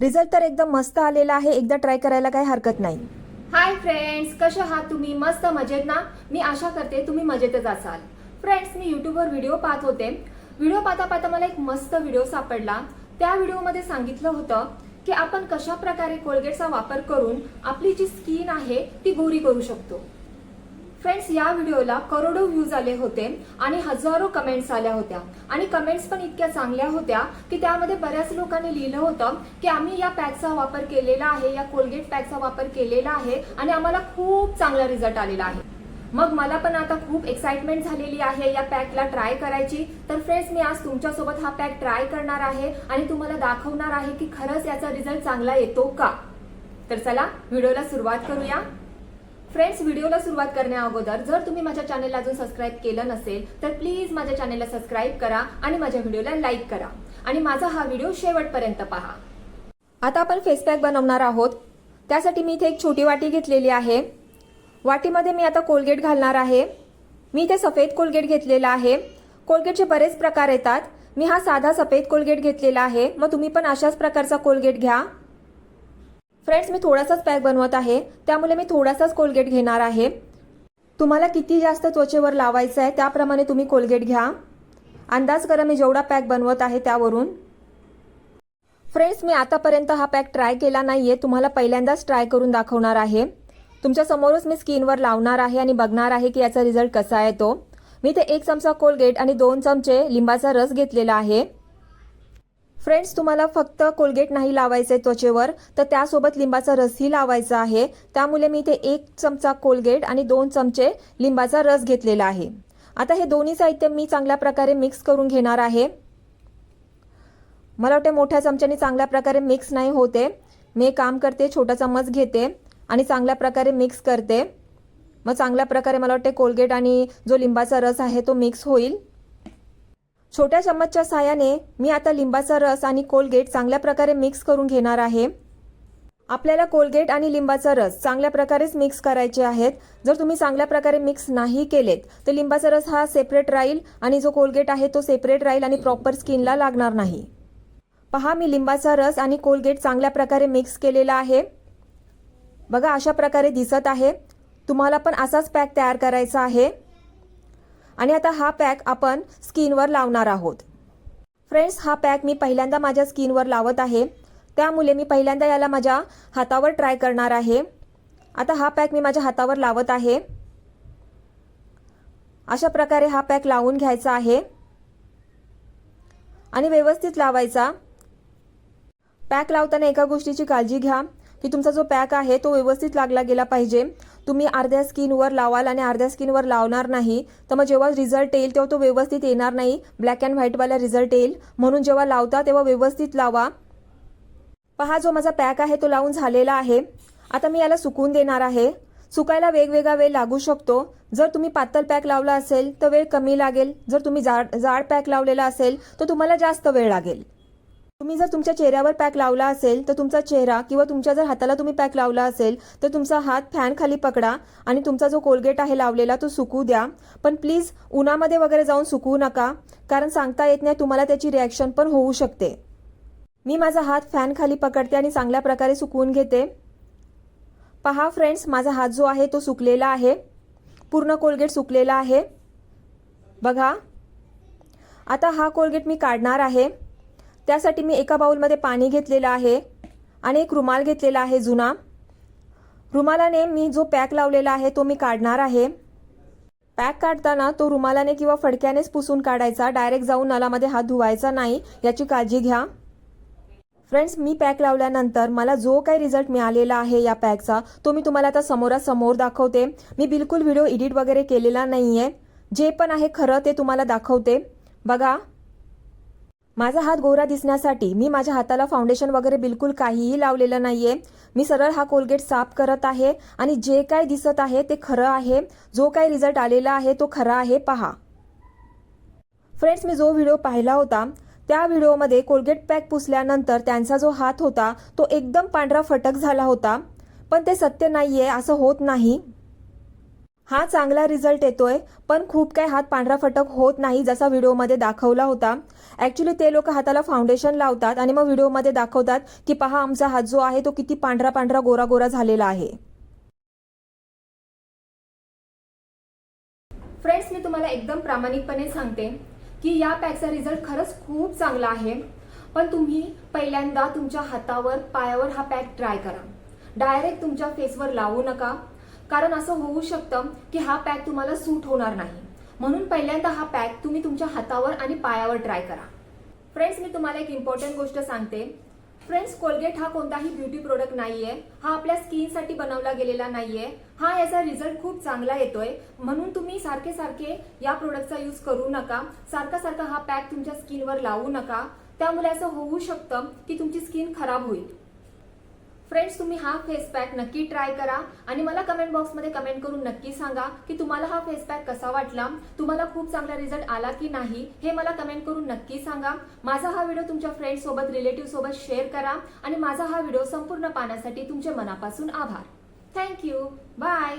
Result तर एकदम मस्त आलेला आहे. एकदा ट्राय करायला काही हरकत नाही. हाय फ्रेंड्स कसे आहात तुम्ही? मस्त मजेत ना? मी आशा करते तुम्ही मजेतच असाल. फ्रेंड्स मी युट्यूबवर व्हिडिओ पाहत होते. व्हिडिओ पाहता पाहता मला एक मस्त व्हिडिओ सापडला. त्या व्हिडिओमध्ये सांगितलं होतं की आपण कशा प्रकारे कोलगेटचा वापर करून आपली जी स्किन आहे ती गोरी करू शकतो. फ्रेंड्स या व्हिडिओला करोडो व्ह्यूज आले होते आणि हजारो कमेंट्स आल्या होत्या. आणि कमेंट्स पण इतक्या चांगल्या होत्या की त्यामध्ये बऱ्याच लोकांनी लिहिलं होतं की आम्ही या पॅकचा वापर केलेला आहे या कोलगेट पॅकचा वापर केलेला आहे आणि आम्हाला खूप चांगला रिझल्ट आलेला आहे. मग मला पण आता खूप एक्साइटमेंट झालेली आहे या पॅकला ट्राय करायची. तर फ्रेंड्स मी आज तुमच्यासोबत हा पॅक ट्राय करणार आहे आणि तुम्हाला दाखवणार आहे की खरंच याचा रिझल्ट चांगला येतो का? तर चला व्हिडिओला सुरुवात करूया. फ्रेंड्स व्हिडिओला सुरुवात करण्या अगोदर जर तुम्ही माझ्या चॅनेलला अजून सबस्क्राईब केलं नसेल तर प्लीज माझ्या चॅनेलला सबस्क्राईब करा आणि माझ्या व्हिडिओला लाईक करा. आणि माझा हा व्हिडिओ शेवटपर्यंत पहा. आता आपण फेस पॅक बनवणार आहोत. त्यासाठी मी इथे एक छोटी वाटी घेतलेली आहे. वाटीमध्ये मी आता कोलगेट घालणार आहे. मी इथे सफेद कोलगेट घेतलेला आहे. कोलगेटचे बरेच प्रकार येतात. मी हा साधा सफेद कोलगेट घेतलेला आहे. मग तुम्ही पण अशाच प्रकारचा कोलगेट घ्या. फ्रेंड्स मी थोडासाच पॅक बनवत आहे. त्यामुळे मी थोडासाच कोलगेट घेणार आहे. तुम्हाला किती जास्त त्वचेवर लावायचं आहे त्याप्रमाणे तुम्ही कोलगेट घ्या. अंदाज करा मी जेवढा पॅक बनवत आहे त्यावरून. फ्रेंड्स मी आतापर्यंत हा पॅक ट्राय केला नाही आहे तुम्हाला पहिल्यांदाच ट्राय करून दाखवणार आहे. तुमच्यासमोरच मी स्किनवर लावणार आहे आणि बघणार आहे की याचा रिझल्ट कसा आहे तो. मी ते एक चमचा कोलगेट आणि दोन चमचे लिंबाचा रस घेतलेला आहे. फ्रेंड्स तुम्हाला फक्त कोलगेट नाही लावायचे त्वचेवर तर त्यासोबत लिंबाचा रसही लावायचा आहे. त्यामुळे मी इथे एक चमचा कोलगेट आणि दोन चमचे लिंबाचा रस घेतलेला आहे. आता हे दोन्ही साहित्य मी चांगल्या प्रकारे मिक्स करून घेणार आहे. मला वाटते मोठ्या चमच्याने चांगल्या प्रकारे मिक्स नाही होते. मी काम करते छोटा चमच घेते आणि चांगल्या प्रकारे मिक्स करते. मग चांगल्या प्रकारे मला वाटते कोलगेट आणि जो लिंबाचा रस आहे तो मिक्स होईल. छोट्या चम्मचच्या साहाय्याने मी आता लिंबाचा रस आणि कोलगेट चांगल्या प्रकारे मिक्स करून घेणार आहे. आपल्याला कोलगेट आणि लिंबाचा रस चांगल्या प्रकारेच मिक्स करायचे आहेत. जर तुम्ही चांगल्या प्रकारे मिक्स नाही केलेत तर लिंबाचा रस हा सेपरेट राहील आणि जो कोलगेट आहे तो सेपरेट राहील आणि प्रॉपर स्किनला लागणार नाही. पहा मी लिंबाचा रस आणि कोलगेट चांगल्या प्रकारे मिक्स केलेला आहे. बघा अशा प्रकारे दिसत आहे. तुम्हाला पण असाच पॅक तयार करायचा आहे. आणि आता हा पॅक आपण स्किनवर लावणार आहोत. फ्रेंड्स हा पॅक मी पहिल्यांदा माझ्या स्किनवर लावत आहे. त्यामुळे मी पहिल्यांदा याला माझ्या हातावर ट्राय करणार आहे. आता हा पॅक मी माझ्या हातावर लावत आहे. अशा प्रकारे हा पॅक लावून घ्यायचा आहे. आणि व्यवस्थित लावायचा. पॅक लावताना एका गोष्टीची काळजी घ्या की तुमचा जो पॅक आहे तो व्यवस्थित लागला गेला पाहिजे. तुम्ही अर्ध्या स्किनवर लावाल आणि अर्ध्या स्किनवर लावणार नाही तर मग जेव्हा रिझल्ट येईल तेव्हा तो व्यवस्थित येणार नाही. ब्लॅक अँड व्हाईटवाला रिझल्ट येईल. म्हणून जेव्हा लावता तेव्हा व्यवस्थित लावा. पहा जो माझा पॅक आहे तो लावून झालेला आहे. आता मी याला सुकून देणार आहे. सुकायला वेगवेगळा वेळ लागू शकतो. जर तुम्ही पातळ पॅक लावला असेल तर वेळ कमी लागेल. जर तुम्ही जाड जाड पॅक लावलेला असेल तर तुम्हाला जास्त वेळ लागेल. तुम्ही जर तुमच्या चेहऱ्यावर पॅक लावला असेल तर तुमचा चेहरा किंवा तुमच्या जर हाताला तुम्ही पॅक लावला असेल तर तुमचा हात फॅन खाली पकडा आणि तुमचा जो कोलगेट आहे लावलेला तो सुकू द्या. पण प्लीज उन्हामध्ये वगैरे जाऊन सुकवू नका कारण सांगता येत नाही तुम्हाला त्याची रिॲक्शन पण होऊ शकते. मी माझा हात फॅन खाली पकडते आणि चांगल्या प्रकारे सुकवून घेते. पहा फ्रेंड्स माझा हात जो आहे तो सुकलेला आहे. पूर्ण कोलगेट सुकलेला आहे. बघा. आता हा कोलगेट मी काढणार आहे. त्यासाठी मी एका बाउलमध्ये पाणी घेतलेलं आहे आणि एक रुमाल घेतलेला आहे जुना. रुमालाने मी जो पॅक लावलेला आहे तो मी काढणार आहे. पॅक काढताना तो रुमालाने किंवा फडक्यानेच पुसून काढायचा. डायरेक्ट जाऊन नलामध्ये हात धुवायचा नाही याची काळजी घ्या. फ्रेंड्स मी पॅक लावल्यानंतर मला जो काही रिझल्ट मिळालेला आहे या पॅकचा तो मी तुम्हाला आता समोरासमोर दाखवते. मी बिलकुल व्हिडिओ एडिट वगैरे केलेला नाही आहे जे पण आहे खरं ते तुम्हाला दाखवते. बघा माझा हात गोरा दिसण्यासाठी मी माझ्या हाताला फाउंडेशन वगैरे बिलकुल काहीही लावलेलं नाहीये. मी सरळ हा कोलगेट साफ करत आहे आणि जे काय दिसत आहे ते खरं आहे. जो काही रिझल्ट आलेला आहे तो खरा आहे. पहा. फ्रेंड्स मी जो व्हिडिओ पाहिला होता त्या व्हिडिओमध्ये कोलगेट पॅक पुसल्यानंतर त्यांचा जो हात होता तो एकदम पांढरा फटक झाला होता. पण ते सत्य नाहीये असं होत नाही. हा चांगला रिझल्ट येतोय पण खूप काही हात पांढरा फटक होत नाही जसा व्हिडिओमध्ये दाखवला होता. ऍक्च्युली ते लोक हाताला फाउंडेशन लावतात आणि मग व्हिडिओमध्ये दाखवतात की पहा आमचा हात जो आहे तो किती पांढरा पांढरा गोरा गोरा झालेला आहे. फ्रेंड्स मी तुम्हाला एकदम प्रामाणिकपणे सांगते की या पॅकचा रिझल्ट खरंच खूप चांगला आहे. पण तुम्ही पहिल्यांदा तुमच्या हातावर पायावर हा पॅक ट्राय करा. डायरेक्ट तुमच्या फेसवर लावू नका. कारण असं होऊ शकतं की हा पॅक तुम्हाला सूट होणार नाही. म्हणून पहिल्यांदा हा पॅक तुम्ही तुमच्या हातावर आणि पायावर ट्राय करा. फ्रेंड्स मी तुम्हाला एक इम्पॉर्टंट गोष्ट सांगते. फ्रेंड्स कोलगेट हा कोणताही ब्युटी प्रोडक्ट नाहीये. हा आपल्या स्किनसाठी बनवला गेलेला नाहीये. हा याचा रिझल्ट खूप चांगला येतोय. म्हणून तुम्ही सारखे सारखे या प्रोडक्टचा यूज करू नका. सारखा सारखा हा पॅक तुमच्या स्किनवर लावू नका. त्यामुळे असं होऊ शकतं की तुमची स्किन खराब होईल. फ्रेंड्स तुम्ही हा फेस पॅक नक्की ट्राय करा आणि मला कमेंट बॉक्समध्ये कमेंट करून नक्की सांगा की तुम्हाला हा फेस पॅक कसा वाटला तुम्हाला खूप चांगला रिझल्ट आला की नाही हे मला कमेंट करून नक्की सांगा. माझा हा व्हिडिओ तुमच्या फ्रेंड सोबत रिलेटिव्ह सोबत शेअर करा आणि माझा हा व्हिडिओ संपूर्ण पाहण्यासाठी तुमचे मनापासून आभार. Thank you bye